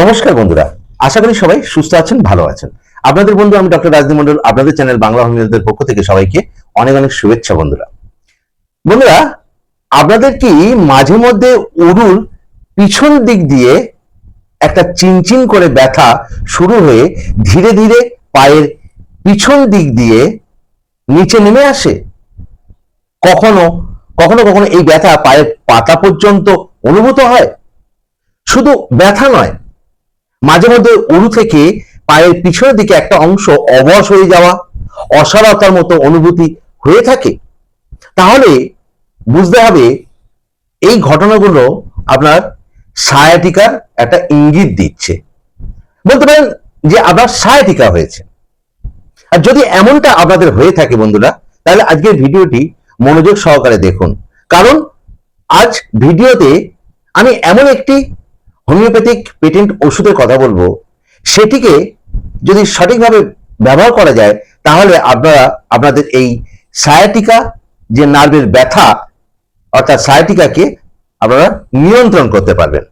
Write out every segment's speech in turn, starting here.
নমস্কার বন্ধুরা, আশা করি সবাই সুস্থ আছেন, ভালো আছেন। আপনাদের বন্ধু, আমি ডক্টর রাজদীপ মন্ডল আপনাদের চ্যানেল বাংলা হোমিওদের পক্ষ থেকে সবাইকে অনেক অনেক শুভেচ্ছা বন্ধুরা। বন্ধুরা, আপনাদের কি মাঝে মধ্যে উরুর পিছন দিক দিয়ে একটা চিনচিন করে ব্যথা শুরু হয়ে ধীরে ধীরে পায়ের পিছন দিক দিয়ে নিচে নেমে আসে? কখনো কখনো কখনো এই ব্যথা পায়ের পাতা পর্যন্ত অনুভূত হয়? শুধু ব্যথা নয় মাঝে মধ্যে উরু থেকে পায়ের পিছনের দিকে একটা অংশ অবশ হয়ে যাওয়া, অসারতার মতো অনুভূতি হয়ে থাকে। তাহলে বুঝতে হবে এই ঘটনাগুলো আপনার সায়াটিকার একটা ইঙ্গিত দিচ্ছে। বলতে পারেন যে আপনার সায়াটিকা হয়েছে। আর যদি এমনটা আপনাদের হয়ে থাকে বন্ধুরা, তাহলে আজকের ভিডিওটি মনোযোগ সহকারে দেখুন। কারণ আজ ভিডিওতে আমি এমন একটি হোমিওপ্যাথিক পেটেন্ট ওষুধের কথা বলব, সেটিকে যদি সঠিকভাবে ব্যবহার করা যায়, তাহলে আপনারা, আপনাদের এই সায়াটিকা যে নার্ভের ব্যথা, অর্থাৎ সায়াটিকাকে আপনারা নিয়ন্ত্রণ করতে পারবেন।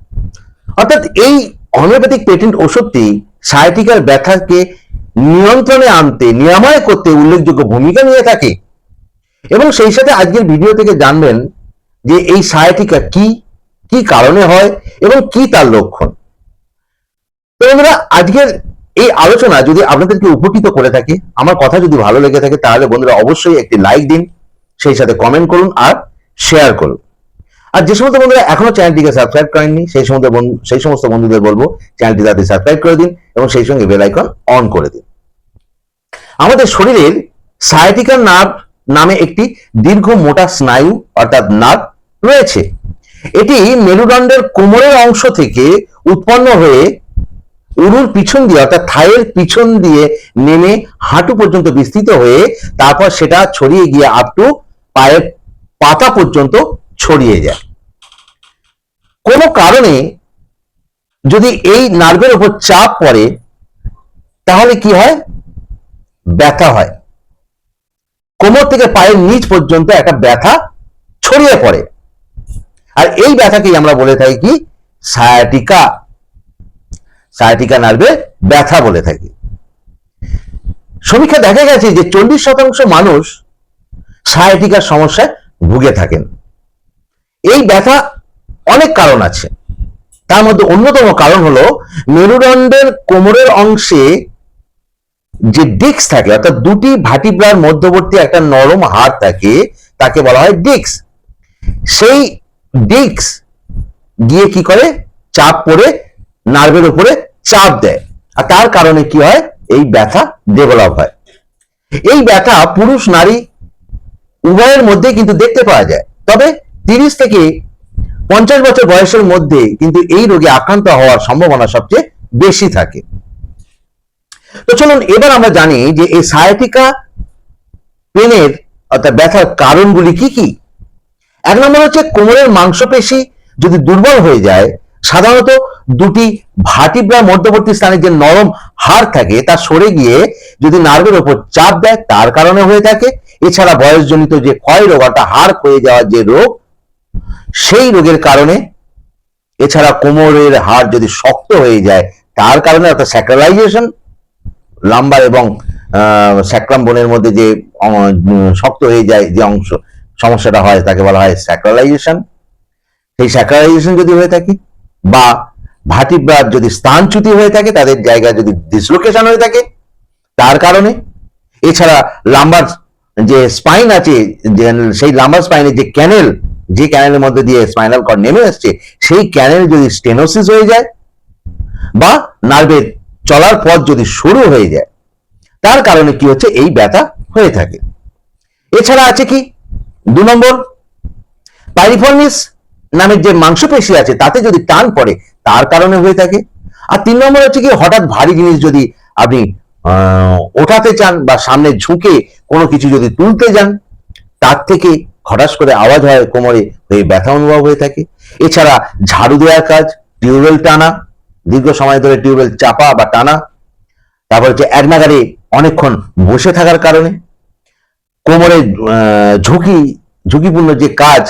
অর্থাৎ এই হোমিওপ্যাথিক পেটেন্ট ওষুধটি সায়াটিকার ব্যথাকে নিয়ন্ত্রণে আনতে, নিরাময় করতে উল্লেখযোগ্য ভূমিকা নিয়ে থাকে। এবং সেই সাথে আজকের ভিডিও থেকে জানবেন যে এই সায়াটিকা কি কি কারণে হয় এবং কি তার লক্ষণ? তো বন্ধুরা, আজকের এই আলোচনা যদি আপনাদেরকে উপকৃত করে থাকে, আমার কথা যদি ভালো লেগে থাকে, তাহলে বন্ধুরা অবশ্যই একটি লাইক দিন, সেই সাথে কমেন্ট করুন আর শেয়ার করুন। আর যে সমস্ত বন্ধুরা এখনও চ্যানেলটিকে সাবস্ক্রাইব করেননি, সেই সমস্ত সেই সমস্ত বন্ধুদের বলব, চ্যানেলটি তাদের সাবস্ক্রাইব করে দিন এবং সেই সঙ্গে বেল আইকন অন করে দিন। আমাদের শরীরের সায়াটিকার নার্ভ নামে একটি দীর্ঘ মোটা স্নায়ু অর্থাৎ নার্ভ রয়েছে। এটি মেরুদণ্ডের কোমরের অংশ থেকে উৎপন্ন হয়ে উরুর পিছন দিয়ে অর্থাৎ থায়ের পিছন দিয়ে নেমে হাঁটু পর্যন্ত বিস্তৃত হয়ে তারপর সেটা ছড়িয়ে গিয়ে আপ টু পায়ের পাতা পর্যন্ত ছড়িয়ে যায়। কোনো কারণে যদি এই নার্ভের উপর চাপ পড়ে, তাহলে কি হয়? ব্যথা হয়। কোমর থেকে পায়ের নিচ পর্যন্ত একটা ব্যথা ছড়িয়ে পড়ে। আর এই ব্যথাকেই আমরা বলে থাকি কি? সায়াটিকা সায়াটিকা নার্ভে ব্যথা বলে থাকি। সমীক্ষা দেখা গেছে যে চল্লিশ শতাংশ মানুষ সায়াটিকার সমস্যায় ভুগে থাকেন। এই ব্যথা অনেক কারণ আছে। তার মধ্যে অন্যতম কারণ হলো মেরুদণ্ডের কোমরের অংশে যে ডিক্স থাকে, অর্থাৎ দুটি ভাটিব্রার মধ্যবর্তী একটা নরম হাড় থাকে, তাকে বলা হয় ডিক্স সেই ডিক্স গিয়ে কি করে? চাপ পড়ে নার্ভের উপরে চাপ দেয়। আর তার কারণে কি হয়? এই ব্যথা ডেভেলপ হয়। এই ব্যথা পুরুষ নারী উভয়ের মধ্যে কিন্তু দেখতে পাওয়া যায়। তবে তিরিশ থেকে পঞ্চাশ বছর বয়সের মধ্যে কিন্তু এই রোগে আক্রান্ত হওয়ার সম্ভাবনা সবচেয়ে বেশি থাকে। তো চলুন এবার আমরা জানি যে এই সায়াটিকা পেনের অর্থাৎ ব্যথার কারণগুলি কি কি? এক নম্বর হচ্ছে কোমরের মাংসপেশি যদি দুর্বল হয়ে যায়, সাধারণত দুটি ভাটিব্রা মধ্যবর্তী স্থানে যে নরম হাড় থাকে, তা সরে গিয়ে যদি নার্ভের ওপর চাপ দেয়, তার কারণে হয়ে থাকে। এছাড়া বয়সজনিত যে ক্ষয় রোগ অর্থাৎ হাড় ক্ষয়ে যাওয়ার যে রোগ, সেই রোগের কারণে, এছাড়া কোমরের হাড় যদি শক্ত হয়ে যায়, তার কারণে অর্থাৎ স্যাক্রালাইজেশন লাম্বার এবং স্যাক্রাম বোনের মধ্যে যে শক্ত হয়ে যায় যে অংশ সমস্যাটা হয়, তাকে বলা হয় স্যাক্রালাইজেশন সেই স্যাক্রালাইজেশন যদি হয়ে থাকে বা ভাটিব্রার যদি স্থানচ্যুতি হয়ে থাকে, তাদের জায়গায় যদি ডিসলোকেশন হয়ে থাকে, তার কারণে। এছাড়া লাম্বার যে স্পাইন আছে সেই লাম্বার স্পাইনের যে ক্যানেল যে ক্যানেলের মধ্যে দিয়ে স্পাইনাল কর্ড নেমে আসছে, সেই ক্যানেল যদি স্টেনোসিস হয়ে যায় বা নার্ভের চলার পথ যদি শুরু হয়ে যায়, তার কারণে কি হচ্ছে? এই ব্যথা হয়ে থাকে। এছাড়া আছে কি? দু নম্বর পাইরিফর্মিস নামের যে মাংসপেশি আছে, তাতে যদি টান পড়ে, তার কারণে হয়ে থাকে। আর তিন নম্বর হচ্ছে কি, হঠাৎ ভারী জিনিস যদি আপনি ওঠাতে চান বা সামনে ঝুঁকে কোনো কিছু যদি তুলতে যান, তার থেকে হঠাৎ করে আওয়াজ হয়, কোমরে হয়ে ব্যথা অনুভব হয়ে থাকে। এছাড়া ঝাড়ু দেওয়ার কাজ, টিউবওয়েল টানা, দীর্ঘ সময় ধরে টিউবওয়েল চাপা বা টানা। তারপর হচ্ছে এক নাগারে অনেকক্ষণ বসে থাকার কারণে। কোমরে ঝুঁকি, ঝুঁকিপূর্ণ যে কাজ,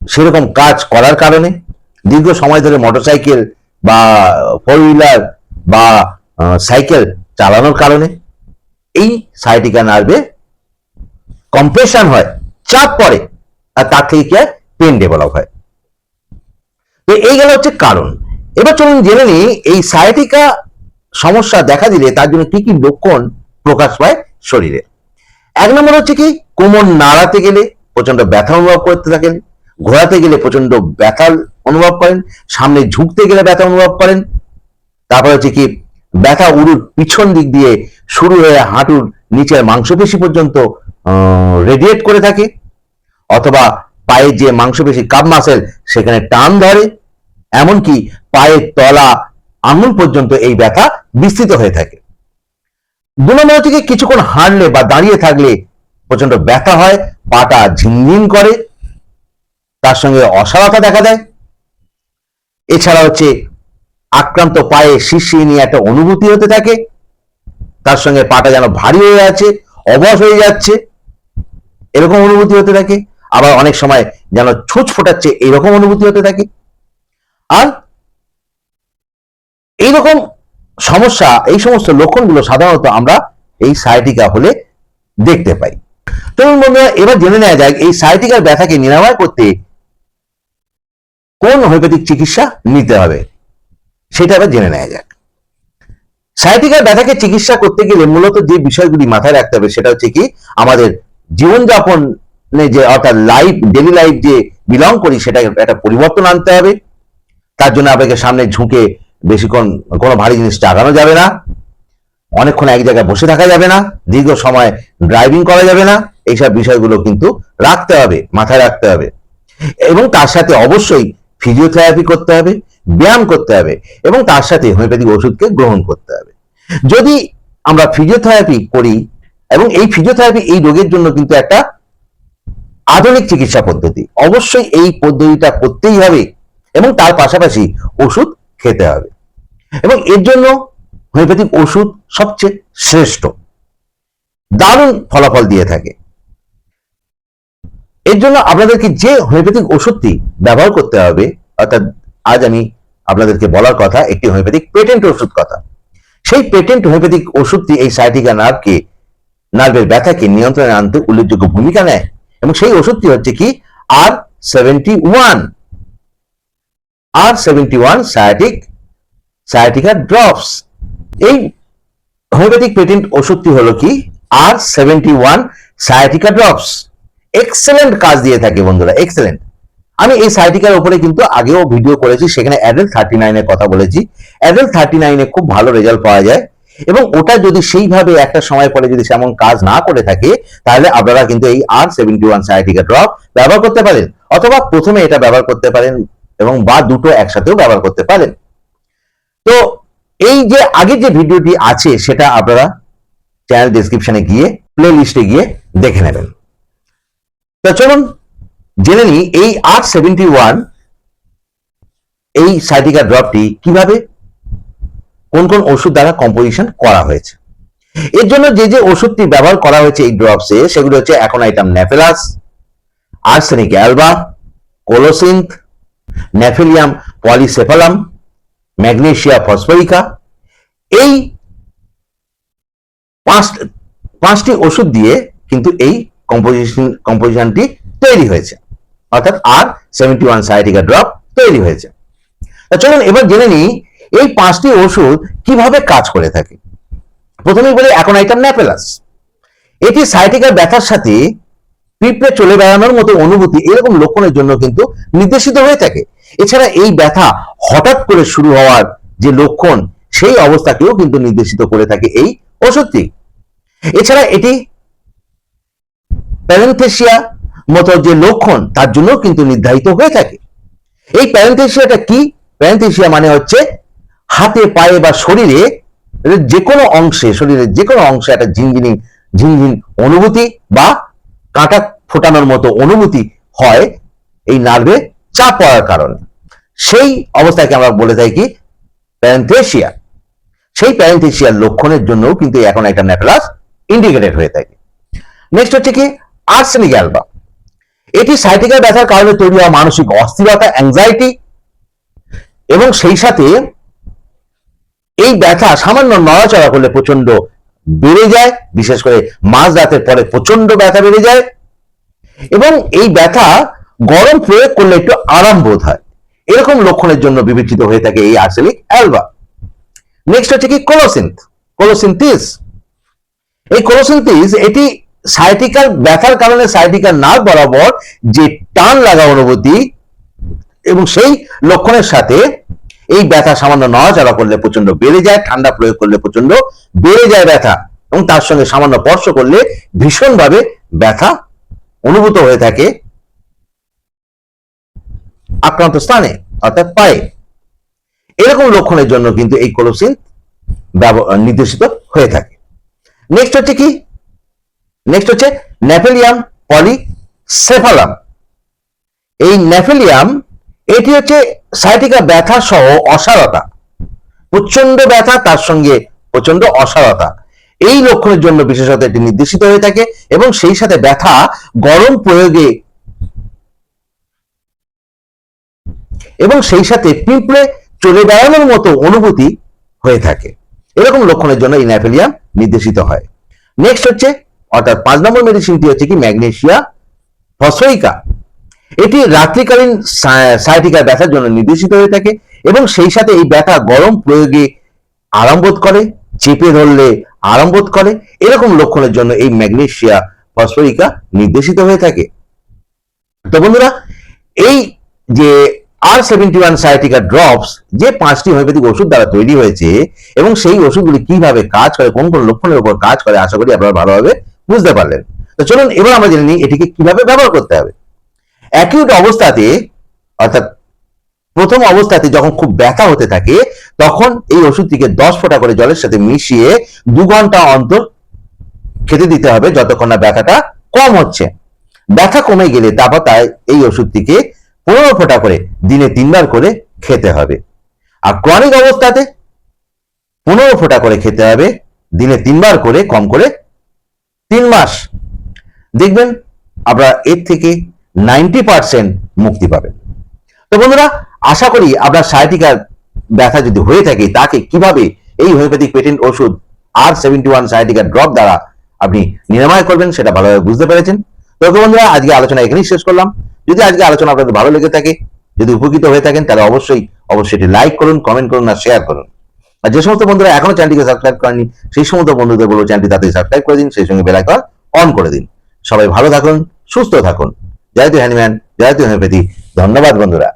সেরকম কাজ করার কারণে দীর্ঘ সময় ধরে মোটরসাইকেল বা ফোর হুইলার বা সাইকেল চালানোর কারণে এই সাইটিকা নার্ভে কম্প্রেশন হয়, চাপ পড়ে আর তার থেকে কি হয়? পেন ডেভেলপ হয়। তো এই গেল হচ্ছে কারণ। এবার চলুন জেনে নিই, এই সায়াটিকা সমস্যা দেখা দিলে তার জন্য কি কি লক্ষণ প্রকাশ পায় শরীরে। এক নম্বর হচ্ছে কি, কোমর নাড়াতে গেলে প্রচণ্ড ব্যথা অনুভব করতে থাকেন, ঘোরাতে গেলে প্রচণ্ড ব্যথা অনুভব করেন, সামনে ঝুঁকতে গেলে ব্যথা অনুভব করেন। তারপর হচ্ছে কি, ব্যথা উরুর পিছন দিক দিয়ে শুরু হয়ে হাঁটুর নিচের মাংসপেশি পর্যন্ত রেডিয়েট করে থাকে। অথবা পায়ের যে মাংসপেশি কাপ মাসেল সেখানে টান ধরে। এমনকি পায়ের তলা আঙুল পর্যন্ত এই ব্যথা বিস্তৃত হয়ে থাকে। দু নম্বর হচ্ছে কি কিছুক্ষণ হাঁটলে বা দাঁড়িয়ে থাকলে প্রচণ্ড ব্যথা হয়, পাটা ঝিনঝিন করে, তার সঙ্গে অসারতা দেখা দেয়। এছাড়া হচ্ছে আক্রান্ত পায়ে শিরশির নিয়ে একটা অনুভূতি হতে থাকে, তার সঙ্গে পাটা যেন ভারী হয়ে আছে, অবশ হয়ে যাচ্ছে, এরকম অনুভূতি হতে থাকে। আবার অনেক সময় যেন ছুঁচ ফোটাচ্ছে, এরকম অনুভূতি হতে থাকে। আর এইরকম সমস্যা, এই সমস্ত লক্ষণগুলো সাধারণত আমরা এই সাইটিকা হলে দেখতে পাই। চলুন বন্ধুরা, এবার জেনে নেওয়া যাক, এই সাইটিকার ব্যথাকে নিরাময় করতে কোন হোমিওপ্যাথিক চিকিৎসা নিতে হবে, সেটা এবার জেনে নেওয়া যাক। সাইটিকার ব্যথাকে চিকিৎসা করতে গেলে মূলত যে বিষয়গুলি মাথায় রাখতে হবে, সেটা হচ্ছে কি, আমাদের জীবনযাপনে যে, অর্থাৎ লাইফ ডেলি লাইফ যে বিলং করি সেটা একটা পরিবর্তন আনতে হবে। তার জন্য আপনাকে সামনে ঝুঁকে বেশিক্ষণ কোনো ভারী জিনিস চাগানো যাবে না, অনেকক্ষণ এক জায়গায় বসে থাকা যাবে না, দীর্ঘ সময় ড্রাইভিং করা যাবে না, এইসব বিষয়গুলো কিন্তু রাখতে হবে, মাথায় রাখতে হবে। এবং তার সাথে অবশ্যই ফিজিওথেরাপি করতে হবে, ব্যায়াম করতে হবে, এবং তার সাথে হোমিওপ্যাথিক ওষুধকে গ্রহণ করতে হবে। যদি আমরা ফিজিওথেরাপি করি, এবং এই ফিজিওথেরাপি এই রোগের জন্য কিন্তু একটা আধুনিক চিকিৎসা পদ্ধতি, অবশ্যই এই পদ্ধতিটা করতেই হবে, এবং তার পাশাপাশি ওষুধ খেতে হবে। এবং এর জন্য হোমিওপ্যাথিক ওষুধ সবচেয়ে শ্রেষ্ঠ। দারুণ ফলাফল দিয়ে থাকে। এর জন্য আপনাদেরকে যে হোমিওপ্যাথিক ওষুধটি ব্যবহার করতে হবে, অর্থাৎ আজ আমি আপনাদেরকে বলার কথা, একটি হোমিওপ্যাথিক পেটেন্ট ওষুধ কথা। সেই পেটেন্ট হোমিওপ্যাথিক ওষুধটি এই সাইটিকা নার্ভকে, নার্ভের ব্যথাকে নিয়ন্ত্রণে আনতে উল্লেখযোগ্য ভূমিকা নেয়। এবং সেই ওষুধটি হচ্ছে কি? R seventy one R seventy one sciatic sciatica drops এই হোমিওপ্যাথিক পেটেন্ট ওষুধটি হলো কি? R seventy one sciatica drops excellent কাজ দিয়ে থাকে বন্ধুরা এক্সেলেন্ট আমি এই সাইটিকার উপরে কিন্তু আগেও ভিডিও করেছি, সেখানে অ্যাডেল থার্টি নাইনের কথা বলেছি। অ্যাডেল থার্টি নাইনে খুব ভালো রেজাল্ট পাওয়া যায় এবং ওটা যদি সেইভাবে একটা সময় পরে যদি সেমন কাজ না করে থাকে, তাহলে আপনারা কিন্তু এই R seventy one sciatica drop ব্যবহার করতে পারেন। অথবা প্রথমে এটা ব্যবহার করতে পারেন এবং বা দুটো একসাথেও ব্যবহার করতে পারেন। তো এই যে আগের যে ভিডিওটি আছে, সেটা আপনারা চ্যানেল ডিসক্রিপশনে গিয়ে প্লে লিস্টে গিয়ে দেখে নেবেন। তো চলুন জেনে নিই, এই আর সেভেন্টি ওয়ান এই সাইটিকা ড্রপটি কীভাবে, কোন কোন ওষুধ দ্বারা কম্পোজিশন করা হয়েছে। এর জন্য যে যে ওষুধটি ব্যবহার করা হয়েছে এই ড্রপসে সেগুলো হচ্ছে এখন আইটাম নেফেলাস আর্সেনিক অ্যালবা কোলোসিন্থ নেফেলিয়াম পলিসেফালাম, ম্যাগনেশিয়া ফসফরিকা। এই পাঁচ পাঁচটি ওষুধ দিয়ে কিন্তু এই কম্পোজিশন কম্পোজিশনটি তৈরি হয়েছে। অর্থাৎ R seventy one sciatica drop তৈরি হয়েছে। চলুন এবার জেনে নিই, এই পাঁচটি ওষুধ কীভাবে কাজ করে থাকে? প্রথমেই বলি এখন আইটাম ন্যাপেলাস। এটি সাইটিকার ব্যথার সাথে পিঁপড়ে চলে বেড়ানোর মতো অনুভূতি এরকম লক্ষণের জন্য কিন্তু নির্দেশিত হয়ে থাকে। এছাড়া এই ব্যথা হঠাৎ করে শুরু হওয়ার যে লক্ষণ, সেই অবস্থাকেও কিন্তু নির্দেশিত করে থাকে এই ওষুধটি। এছাড়া এটি প্যারেন্থেসিয়া মতো যে লক্ষণ, তার জন্য কিন্তু নির্ধারিত হয়ে থাকে। এই প্যারেন্থেসিয়াটা কি? প্যারেন্থেসিয়া মানে হচ্ছে হাতে, পায়ে বা শরীরে যে কোনো অংশে, শরীরের যে কোনো অংশে একটা ঝিনঝিনি, ঝিনঝিন অনুভূতি বা কাঁটা ফোটানোর মতো অনুভূতি হয় এই নার্ভে চাপ পড়ার কারণে। সেই অবস্থাকে আমরা বলে থাকি প্যারেন্থেসিয়া। সেই প্যারেন্থেসিয়ার লক্ষণের জন্যও কিন্তু এখন একটা ন্যাপলাস ইন্ডিকেটেড হয়ে থাকে। নেক্সট হচ্ছে কি আর্সেনিক অ্যালবা এটি সাইটিকার ব্যথার কারণে তৈরি হওয়া মানসিক অস্থিরতা অ্যাংজাইটি এবং সেই সাথে এই ব্যথা সামান্য নড়াচড়া করলে প্রচণ্ড বেড়ে যায়, বিশেষ করে মাঝ রাতের পরে প্রচণ্ড ব্যথা বেড়ে যায় এবং এই ব্যথা গরম প্রয়োগ করলে একটু আরাম বোধ হয়। এরকম লক্ষণের জন্য বিবেচিত হয়ে থাকে এই আর্সেনিক অ্যালবা নেক্সট হচ্ছে কি? কোলোসিন্থ কোলোসিন্থিস এই কোলোসিন্থিস এটি সাইটিকাল ব্যথার কারণে সাইটিকাল নার্ভ বরাবর যে টান লাগা অনুভূতি এবং সেই লক্ষণের সাথে এই ব্যথা সামান্য নড়াচড়া করলে প্রচণ্ড বেড়ে যায়, ঠান্ডা প্রয়োগ করলে প্রচণ্ড বেড়ে যায় ব্যথা এবং তার সঙ্গে সামান্য স্পর্শ করলে ভীষণভাবে ব্যথা অনুভূত হয়ে থাকে আক্রান্ত স্থানে, অর্থাৎ পায়ে। এরকম লক্ষণের জন্য কিন্তু এই কোলোসিন নির্দেশিত হয়ে থাকে। নেক্সট হচ্ছে কি? নেক্সট হচ্ছে নেফেলিয়াম পলিসেফালাম। এই নেফেলিয়াম এটি হচ্ছে সাইটিকা ব্যথা সহ অসারতা। প্রচণ্ড ব্যথা, তার সঙ্গে প্রচণ্ড অসারতা। এই লক্ষণের জন্য বিশেষত এটি নির্দেশিত হয়ে থাকে এবং সেই সাথে ব্যথা গরম প্রয়োগে এবং সেই সাথে পিঁপড়ে চলে বেড়ানোর মতো অনুভূতি হয়ে থাকে। এরকম লক্ষণের জন্য এই ন্যাফেলিয়াম নির্দেশিত হয়। নেক্সট হচ্ছে, অর্থাৎ পাঁচ নম্বর মেডিসিনটি হচ্ছে কি ম্যাগনেশিয়া ফসফরিকা এটি রাত্রিকালীন সায়াটিকা ব্যথার জন্য নির্দেশিত হয়ে থাকে এবং সেই সাথে এই ব্যথা গরম প্রয়োগে আরাম বোধ করে, চেপে ধরলে আরাম বোধ করে। এরকম লক্ষণের জন্য এই ম্যাগনেশিয়া ফসফরিকা নির্দেশিত হয়ে থাকে। তো বন্ধুরা, এই যে R seventy one sciatica drops যে পাঁচটি হোমিওপ্যাথিক ওষুধ দ্বারা তৈরি হয়েছে এবং সেই ওষুধগুলি কীভাবে কাজ করে, কোন কোন লক্ষণের উপর কাজ করে, আশা করি আপনারা ভালোভাবে বুঝতে পারলেন। তো চলুন, এবার আমরা জেনে নিই এটিকে কীভাবে ব্যবহার করতে হবে। অ্যাকিউট অবস্থাতে, অর্থাৎ প্রথম অবস্থাতে যখন খুব ব্যথা হতে থাকে, তখন এই ওষুধটিকে দশ ফোঁটা করে জলের সাথে মিশিয়ে দু ঘণ্টা অন্তর খেতে দিতে হবে যতক্ষণ না ব্যথাটা কম হচ্ছে। ব্যথা কমে গেলে তারপর তাই এই ওষুধটিকে পনেরো ফোঁটা করে দিনে তিনবার করে খেতে হবে। আর ক্রনিক অবস্থাতে পনেরো ফোঁটা করে খেতে হবে, দিনে তিনবার করে, কম করে তিন মাস। দেখবেন আপনারা এর থেকে নাইনটি পার্সেন্ট মুক্তি পাবেন তো বন্ধুরা, আশা করি আপনার সায়াটিকার ব্যথা যদি হয়ে থাকে, তাকে কীভাবে এই হোমিওপ্যাথিক পেটেন্ট ওষুধ আর সেভেন্টি ওয়ান সায়াটিকার ড্রপ দ্বারা আপনি নিরাময় করবেন, সেটা ভালোভাবে বুঝতে পেরেছেন। তো বন্ধুরা, আজকে আলোচনা এখানেই শেষ করলাম। যদি আজকে আলোচনা আপনাদের ভালো লেগে থাকে, যদি উপকৃত হয়ে থাকেন, তাহলে অবশ্যই অবশ্যই এটি লাইক করুন কমেন্ট করুন আর শেয়ার করুন। আর যে সমস্ত বন্ধুরা এখনও চ্যানেলটিকে সাবস্ক্রাইব করেনি সেই সমস্ত বন্ধুদের বলব চ্যানেলটি তাড়াতাড়ি সাবস্ক্রাইব করে দিন, সেই সঙ্গে বেল আইকন অন করে দিন। সবাই ভালো থাকুন, সুস্থ থাকুন। জয় তু হ্যানিম্যান জয় তু হোমিওপ্যাথি ধন্যবাদ বন্ধুরা।